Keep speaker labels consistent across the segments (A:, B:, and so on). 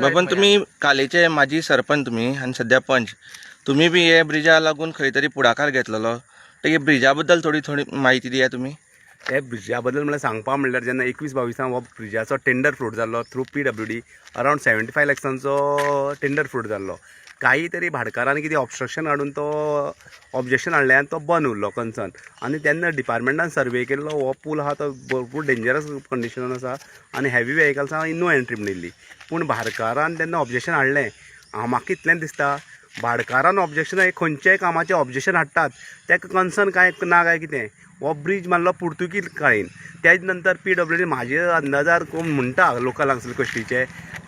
A: बाबन तुम्ही कालेचे माजी सरपंच तुम्ही आणि सध्या पंच. तुम्ही बी हे ब्रिजा लागून खंय तरी पुढाकार घेतलेलो. तर हे ब्रिजा बद्दल थोडी थोडी माहिती दिया तुम्ही.
B: हे ब्रिजा बद्दल मला सांगपा म्हणल्यार जेन्ना एकवीस बावीसांक हो ब्रिजाचो टेंडर फ्रूट जाल्लो through P W D around seventy five लॅक्सांचो tender fruit जाल्लो काहीतरी भाडकारांनी कितें ऑब्स्ट्रक्शन हाडून तो ऑब्जेक्शन हाडलें आनी तो बंद उरलो कन्सर्न आनी तेन्ना डिपार्टमेंटान सर्वे केल्लो हो पूल आहा तो भरपूर डेंजरस कंडिशनान आसा आनी हेवी वेहिकल्सां नो एंट्री म्हणिल्ली पूण भाडकारान तेन्ना ऑब्जेक्शन हाडलें हांव म्हाका इतलेंच दिसता? भाडकारान ऑब्जेक्शन हे खंयच्याय कामाचें ऑब्जेक्शन हाडटात तेका कन्सर्न काय ना काय कितें हो ब्रीज मारलो पुर्तुगीज काळीन तेज नंतर पी डब्ल्यू डी म्हाजे अंदाजार कोण म्हणटा लोकल हांगसर कश्टीचे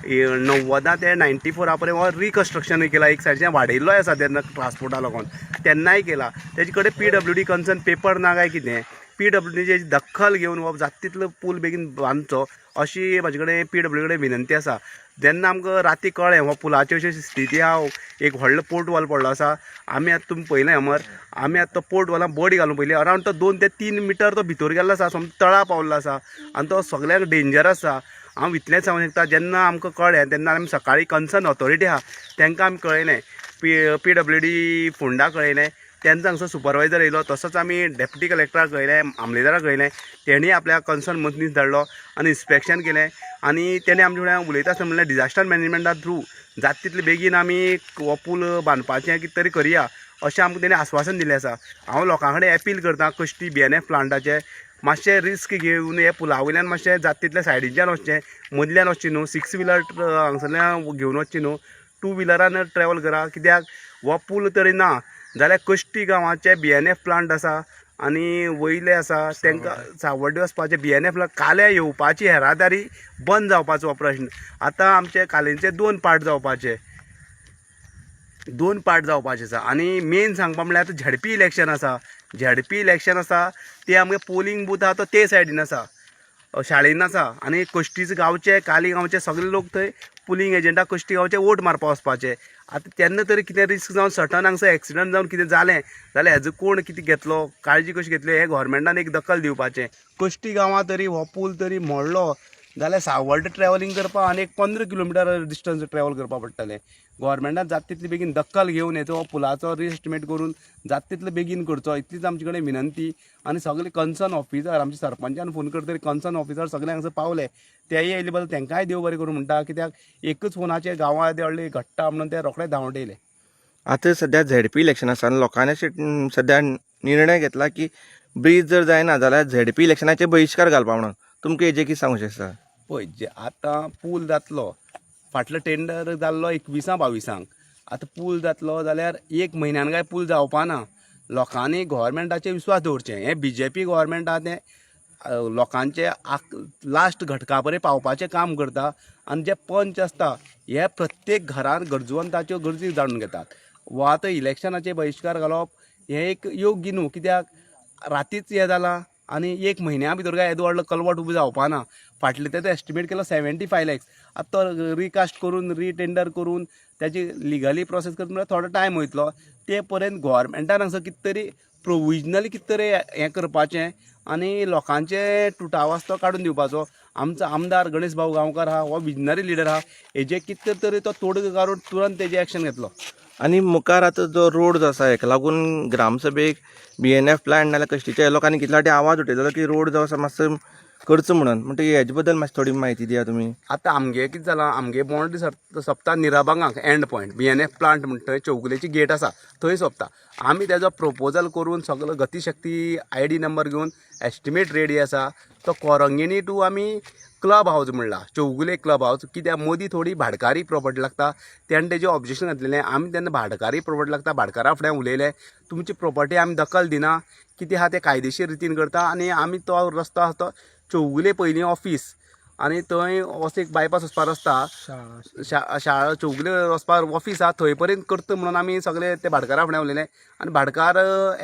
B: णव्वदा ते नायन्टी फोरा पर्यंत हो रिकन्स्ट्रक्शन केला. एक सायडीच्यान वाडयल्लोय आसा तेन्ना ट्रान्सपोर्टा लागून तेन्नाय केला. तेजे कडेन P W D concern paper ना काय कितें पी डब्ल्यू डीची दखल घेवन हो जात तितलो पूल बेगीन बांदचो अशी म्हाजे कडेन पी डब्ल्यू कडेन विनंती आसा जेन्ना आमकां राती कळ्ळें हो पुलाची अशी स्थिती आहा एक व्हडलो पोर्ट वॉल पडलो आसा आमी आतां तुमी पयलें अमर आमी आतां तो पोर्ट वॉलान बडी घालून पयली अरावंड तो दोन ते तीन मिटर तो भितर गेल्लो आसा समज तळा पावल्लो आसा आनी तो सगळ्यांक डेंजर आसा हांव इतलेंच सांगूंक शकता जेन्ना आमकां कळ्ळें तेन्ना आमी सकाळीं कन्सर्न ऑथॉरिटी आहा तांकां आमी कळयलें P P W D Ponda कळयलें तेन्ना हांगसर सुपरवायझर येयलो तसोच आमी डेप्युटी कलेक्टराक कळयलें आमलेदाराक कळयलें तेणी आपल्या कन्सर्न मनीस धाडलो आनी इन्स्पेक्शन केलें आनी तेणें आमचे कडेन उलयता आसतना म्हणल्यार डिजास्टर मॅनेजमेंटा थ्रू जाता तितले बेगीन आमी हो पूल बांदपाचें कितें तरी करया अशें आमकां तेणें आश्वासन दिलें आसा हांव लोकां कडेन अपील करतां कश्टी बी एन एफ प्लांटाचे मातशें रिस्क घेवन हे पुला वयल्यान मातशें जाता तितल्या सायडीच्यान वचचें मदल्यान वचचें न्हू सिक्स व्हिलर हांगसरल्यान घेवन वचचें न्हू. टू व्हिलरान ट्रॅवल करा कित्याक? हो पूल तरी ना जाल्यार कश्टी गांवाचे बी एन एफ प्लांट आसा आनी वयले आसा तांकां सावड्डे वचपाचे बी एन एफ काल्या येवपाची येरादारी बंद जावपाचो हो प्रश्न. आतां आमचे कालेंचे दोन पार्ट जावपाचे. दोन पार्ट जावपाचे आसा. आनी मेन सांगपा म्हळ्यार आतां झडपी इलेक्शन आसा. झडपी इलेक्शन आसा ते आमगे पोलींग बूथ आसा तो ते सायडीन आसा. शाळेन आसा आनी कश्टीच गांवचे काली गांवचे सगळे लोक थंय पुलींग एजंटाक कश्टी गांवचे वोट मारपा वचपाचे आतां तेन्ना तरी कितें रिस्क जावन सटन हांगसर एक्सिडंट जावन कितें जालें जाल्यार हेजो कोण कितें घेतलो? काळजी कशी घेतली? हें गोवोरमेंटान एक दखल दिवपाचें कश्टी गांवां तरी हो पूल तरी मोडलो. जाल्यार सावल्ड ट्रॅव्हलिंग करपा आनी एक पंदरा किलोमिटर डिस्टन्स ट्रॅव्हल करपा पडटलें गोवोरमेंटान जाता तितले बेगीन दक्कल घेवन हेचो पुलाचो रिएस्टिमेट करून जाता तितले बेगीन करचो इतलीच आमचे कडेन विनंती आनी सगळे कन्सर्न ऑफिसर आमच्या सरपंचान फोन करतरी कन्सर्न ऑफिसर सगळे हांगासर पावले तेय येयले बद्दल तेंकांय देव बरें करूं म्हणटा कित्याक एकच फोनाचेर गांवां देडले घडटा म्हणून ते रोखडे धांवट येयले
A: सद्या सध्या झेडपी इलेक्शन आसा आनी लोकांनी अशें निर्णय घेतला की ब्रीज जर जायना जाल्यार झेडपी इलेक्शनाचे बहिश्कार घालपा म्हणून. तुमकां हेजे कितें सांगूंक शकता?
B: पळय जे आतां पूल जातलो फाटलो टेंडर जाल्लो एकवीसां बाविसांक. आतां पूल जातलो जाल्यार एक म्हयन्यान काय पूल जावपा ना लोकांनी गोवोरमेंटाचेर विश्वास दवरचें. हें बी जे पी गोवोरमेंट आहा तें लोकांचे आक लास्ट घटका पर्यंत पावपाचें काम करता. आनी जे पंच आसता हे प्रत्येक घरान गरजवंताच्यो गरजी जाणून घेतात. वो आतां इलेक्शनाचे बहिश्कार घालप हें एक योग्य न्हू. कित्याक? रातीच हें जालां. आनी एक म्हयन्या भितर काय येदो व्हडलो कलवट उबो जावपा ना. फाटले ते एस्टिमेट केलो सेव्हन्टी फाय लॅक्स आतां तो रिकास्ट करून रिटेंडर करून त्याची लिगली प्रोसेस करता म्हळ्यार थोडो टायम वयतलो ते पर्यंत गोवोरमेंटान हांगसर कितें तरी प्रोविजनली कितें तरी हें करपाचें आनी लोकांचे तुटावास तो काडून दिवपाचो. आमचो आमदार गणेश भाऊ गांवकार आहा हो विजनरी लिडर आहा हेजे कितें तरी तो तोडगो काडून तुरंत तेजे एक्शन घेतलो.
A: आनी मुखार आतां जो रोड जो आसा हेका लागून ग्रामसभेक बी एन एफ प्लांट नाजाल्यार कश्टीच्या लोकांनी कितल्या फावटी आवाज उठयलो की रोड जो आसा मातसो करचो म्हणून. म्हणटा हेजे बद्दल मातशी थोडी म्हायती दिया तुमी
B: आतां आमगे कितें जालां आमगे बोंड सप सोंपता निराबांगाक end point B N F plant म्हणटा थंय चौगुलेची गेट आसा थंय सोंपता आमी तेजो प्रपोजल करून सगळो गतीशक्ती आय डी नंबर घेवन एस्टिमेट रेडी आसा तो कोरंगिणी टू आमी क्लब हावज म्हणला. चौगुले क्लब हावज कित्याक मदीं थोडी भाडकारी प्रॉपर्टी लागता. तेणें तेजें ऑब्जेक्शन घातलेलें. आमी तेन्ना भाडकारी प्रॉपर्टी लागता. भाडकारा फुडें उलयलें. तुमची प्रॉपर्टी आमी दखल दिना. कितें आहा तें कायदेशीर रितीन करता. आनी आमी तो रस्तो आसा तो चौगुले पयलीं ऑफीस आनी थंय वच एक बायपास वचपा रस्ता
C: शाळा
B: शा शाळा चौगले वचपाक ऑफिस आहा थंय पर्यंत करता म्हणून आमी सगळे ते भाटकारा फुडें उलयले आनी भाटकार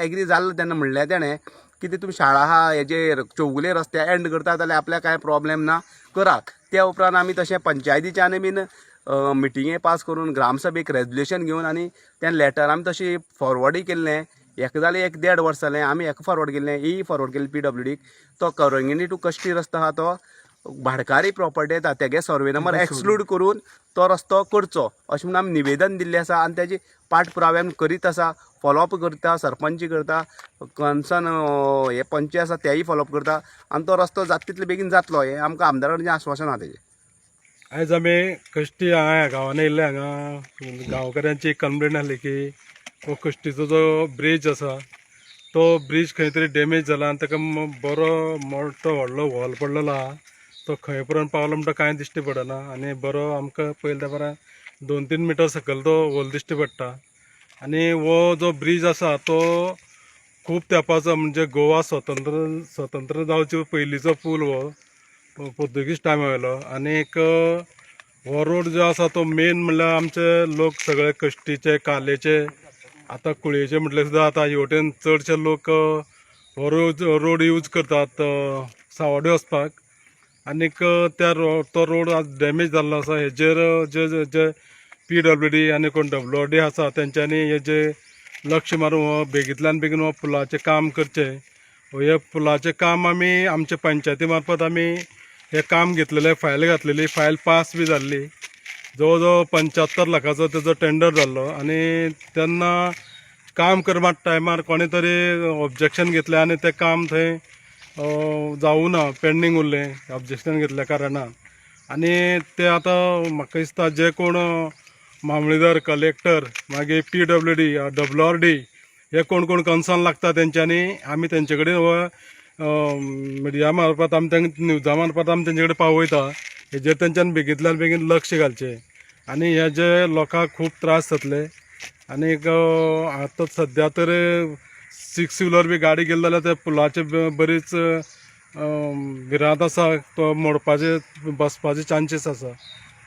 B: एग्री जाल्लो तेन्ना म्हणलें तेणें कितें तुमी शाळा आहा हेजेर चौगुले रस्त्या एंड करता जाल्यार आपल्याक कांय प्रॉब्लेम ना करात त्या उपरांत आमी तशें पंचायतीच्यान बीन मिटिंगे पास करून ग्रामसभेक रेजल्युशन घेवन आनी तें लेटर आमी तशी फॉरवर्डय केल्लें हेका जालें एक देड वर्स जालें आमी हेका फॉरवर्ड केल्लें ही फॉरवर्ड केल्लें पी डब्ल्यू डीक तो करंगिनी टू कश्टी रस्तो आहा तो भाडकारी प्रॉपर्टी येता तेगे सर्वे नंबर एक्सक्लूड करून तो रस्तो करचो. अशें म्हणून आमी निवेदन दिल्लें आसा आनी तेजी पाठपुरावे आमी करीत आसा फॉलोअप करता सरपंच करता कन्सर्न हे पंच आसा तेय फॉलोअप करता आनी तो रस्तो जाता तितले बेगीन जातलो. हें आमकां आमदाराचें आश्वासन आहा तेजें
C: आयज आमी कश्टी हांगा गांवांनी येयल्ले हांगा. गांवकाऱ्यांची एक कंप्लेंट आसली की हो कश्टीचो जो ब्रीज आसा तो ब्रीज खंय तरी डॅमेज जाला आनी ताका बरो मोठो व्हडलो व्हॉल पडलेलो. आहा तो खंय पर्यंत पावलो म्हणटा कांय दिश्टी पडना आनी बरो आमकां पयले त्या दोन तीन मिटर सकयल तो व्हॉल दिश्टी पडटा. आनी हो जो ब्रीज आसा तो खूब तेंपाचो म्हणजे गोवा स्वतंत्र स्वतंत्र जावचे पयलींचो पूल हो पोर्तुगीज टायमा वयलो आनी एक हो रोड जो आसा तो मेन म्हणल्यार आमचे लोक सगळे कश्टीचे कालेचे आतां कुळयेचे म्हटल्यार सुद्दां आतां हेवटेन चडशे लोक हो रोड रोड यूज करतात अ, सावड्डे वचपाक. आनीक त्या रो तो रोड आज डॅमेज जाल्लो आसा हेजेर जे जे- पी डब्ल्यू डी आनी कोण डब्ल्यू डी आसा तेंच्यांनी हेजे लक्ष मारून हो बेगींतल्यान बेगीन हो पुलाचें काम करचें. हे पुलाचें काम आमी आमच्या पंचायती मार्फत आमी हे काम घेतलेलें फायल घातलेली. फायल पास बी जाल्ली जवळ जवळ लाखाचं लाखाचो तेजो टेंडर जाल्लो आनी तेन्ना काम करपा टायमार कोणे तरी ऑब्जेक्शन घेतलें आनी तें काम थंय जावूं ना पेंडींग उरलें. ऑब्जेक्शन घेतल्या कारणान आनी ते आतां म्हाका दिसता जे कोण मामलेदार कलेक्टर मागीर P W D W R D हे कोण कोण कन्सर्न लागता तेंच्यांनी आमी तेंचे कडेन हो मिडिया मार्फत आमी तें न्यूजा मार्फत आमी तेंचे कडेन पावयता. हेजेर तेंच्यान बेगींतल्यान बेगीन लक्ष घालचें. आनी हे जे लोकांक खूब त्रास जातले. आनीक आतां सद्या तर सिक्स व्हिलर बी गाडी गेली जाल्यार त्या पुलाचे बरीच भिरांत आसा. तो मोडपाचे बसपाचे चान्सीस आसा.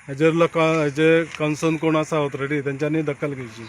C: हेजेर लोकां हेजे कन्सर्न कोण आसा ऑथॉरिटी तेंच्यांनी दखल घेवची